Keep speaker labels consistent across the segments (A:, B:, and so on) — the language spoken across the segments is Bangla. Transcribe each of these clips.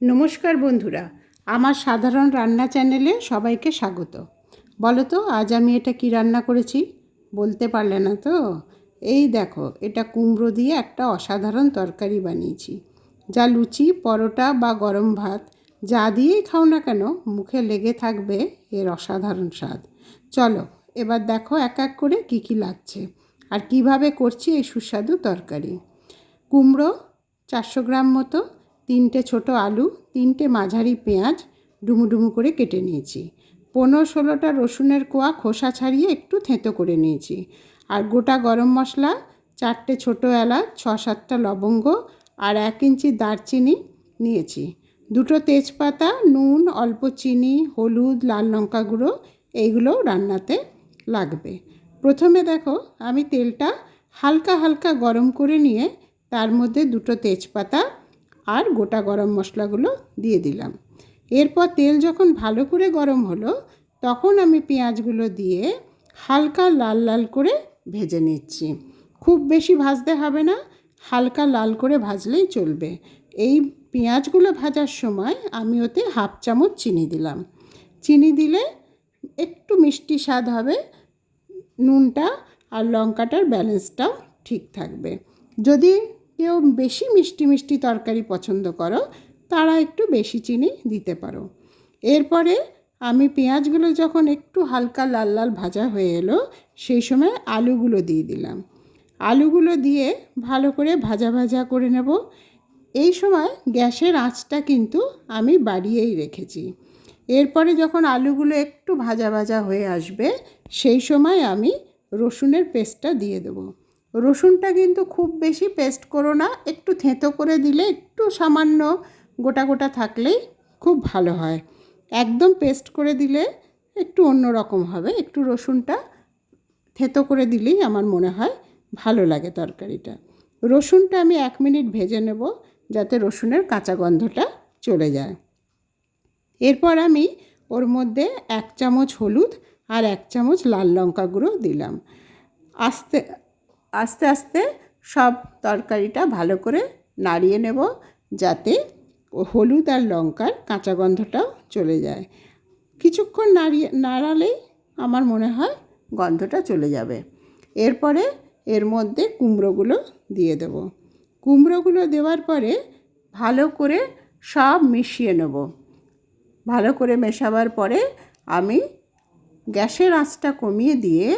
A: নমস্কার বন্ধুরা, আমার সাধারণ রান্না চ্যানেলে সবাইকে স্বাগত। বলো তো, আজ আমি এটা কি রান্না করেছি? বলতে পারলে না তো? এই দেখো, এটা কুমড়ো দিয়ে একটা অসাধারণ তরকারি বানিয়েছি। যা লুচি, পরোটা বা গরম ভাত, যা দিয়েই খাও না কেন, মুখে লেগে থাকবে এর অসাধারণ স্বাদ। চলো, এবার দেখো এক এক করে কী কী লাগছে আর কীভাবে করছি এই সুস্বাদু তরকারি। কুমড়ো চারশো গ্রাম মতো তিনটে ছোট আলু, তিনটে মাঝারি পেঁয়াজ ডুমু ডুমু করে কেটে নিয়েছি। পনেরো ষোলোটা রসুনের কোয়া খোসা ছাড়িয়ে একটু থেঁতো করে নিয়েছি। আর গোটা গরম মশলা, চারটে ছোট এলাচ, ছ সাতটা লবঙ্গ আর এক ইঞ্চি দারচিনি নিয়েছি। দুটো তেজপাতা, নুন, অল্প চিনি, হলুদ, লাল লঙ্কা গুঁড়ো এইগুলো রান্নাতে লাগবে। প্রথমে দেখো আমি তেলটা হালকা হালকা গরম করে নিয়ে তার মধ্যে দুটো তেজপাতা আর গোটা গরম মশলাগুলো দিয়ে দিলাম। এরপর তেল যখন ভালো করে গরম হলো, তখন আমি পেঁয়াজগুলো দিয়ে হালকা লাল লাল করে ভেজে নিচ্ছি। খুব বেশি ভাজতে হবে না, হালকা লাল করে ভাজলেই চলবে। এই পেঁয়াজগুলো ভাজার সময় আমি ওতে হাফ চামচ চিনি দিলাম। চিনি দিলে একটু মিষ্টি স্বাদ হবে, নুনটা আর লঙ্কাটার ব্যালেন্সটাও ঠিক থাকবে। যদি কেউ বেশি মিষ্টি মিষ্টি তরকারি পছন্দ করো, তারা একটু বেশি চিনি দিতে পারো। এরপরে আমি পেঁয়াজগুলো যখন একটু হালকা লাল লাল ভাজা হয়ে এলো, সেই সময় আলুগুলো দিয়ে দিলাম। আলুগুলো দিয়ে ভালো করে ভাজা ভাজা করে নেব। এই সময় গ্যাসের আঁচটা কিন্তু আমি বাড়িয়েই রেখেছি। এরপরে যখন আলুগুলো একটু ভাজা ভাজা হয়ে আসবে, সেই সময় আমি রসুনের পেস্টটা দিয়ে দেবো। রসুনটা কিন্তু খুব বেশি পেস্ট করো না, একটু থেঁতো করে দিলে একটু সামান্য গোটা গোটা থাকলেই খুব ভালো হয়। একদম পেস্ট করে দিলে একটু অন্য রকম হবে, একটু রসুনটা থেঁতো করে দিলেই আমার মনে হয় ভালো লাগে তরকারিটা। রসুনটা আমি এক মিনিট ভেজে নেব যাতে রসুনের কাঁচা গন্ধটা চলে যায়। এরপর আমি ওর মধ্যে এক চামচ হলুদ আর এক চামচ লাল লঙ্কা গুঁড়ো দিলাম। আস্তে আস্তে আস্তে সব তরকারিটা ভালো করে নাড়িয়ে নেব যাতে হলুদ আর লঙ্কার কাঁচা গন্ধটাও চলে যায়। কিছুক্ষণ নাড়িয়ে, নাড়ালেই আমার মনে হয় গন্ধটা চলে যাবে। এরপরে এর মধ্যে কুমড়োগুলো দিয়ে দেব। কুমড়োগুলো দেওয়ার পরে ভালো করে সব মিশিয়ে নেব। ভালো করে মেশাবার পরে আমি গ্যাসের আঁচটা কমিয়ে দিয়ে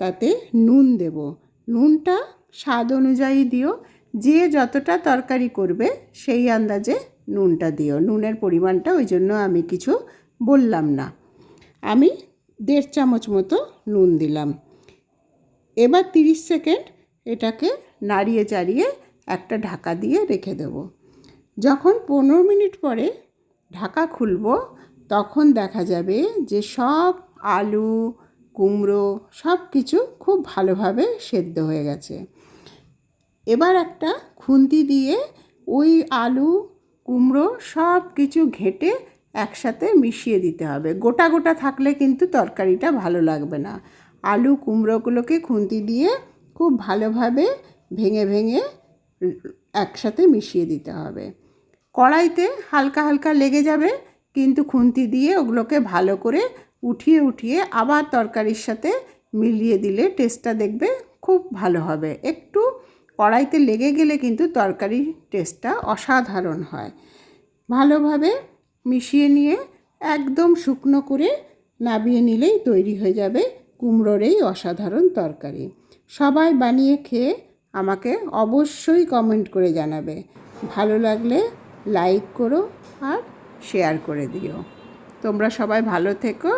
A: তাতে নুন দেব। নুনটা স্বাদ অনুযায়ী দিও। যে যতটা তরকারি করবে, সেই আন্দাজে নুনটা দিও। নুনের পরিমাণটা ওই জন্য আমি কিছু বললাম না। আমি দেড় চামচ মতো নুন দিলাম। এবার তিরিশ সেকেন্ড এটাকে নাড়িয়ে চাড়িয়ে একটা ঢাকা দিয়ে রেখে দেব। যখন পনেরো মিনিট পরে ঢাকা খুলব, তখন দেখা যাবে যে সব আলু কুমড়ো সব কিছু খুব ভালোভাবে সেদ্ধ হয়ে গেছে। এবার একটা খুন্তি দিয়ে ওই আলু, কুমড়ো সব কিছু ঘেটে একসাথে মিশিয়ে দিতে হবে। গোটা গোটা থাকলে কিন্তু তরকারিটা ভালো লাগবে না। আলু, কুমড়োগুলোকে খুন্তি দিয়ে খুব ভালোভাবে ভেঙে ভেঙে একসাথে মিশিয়ে দিতে হবে। কড়াইতে হালকা হালকা লেগে যাবে, কিন্তু খুন্তি দিয়ে ওগুলোকে ভালো করে উঠিয়ে উঠিয়ে আবার তরকারির সাথে মিলিয়ে দিলে টেস্টটা দেখবে খুব ভালো হবে। একটু কড়াইতে লেগে গেলে কিন্তু তরকারির টেস্টটা অসাধারণ হয়। ভালোভাবে মিশিয়ে নিয়ে একদম শুকনো করে নাবিয়ে নিলেই তৈরি হয়ে যাবে কুমড়োর এই অসাধারণ তরকারি। সবাই বানিয়ে খেয়ে আমাকে অবশ্যই কমেন্ট করে জানাবে। ভালো লাগলে লাইক করো আর শেয়ার করে দিও। তোমরা সবাই ভালো থেকো।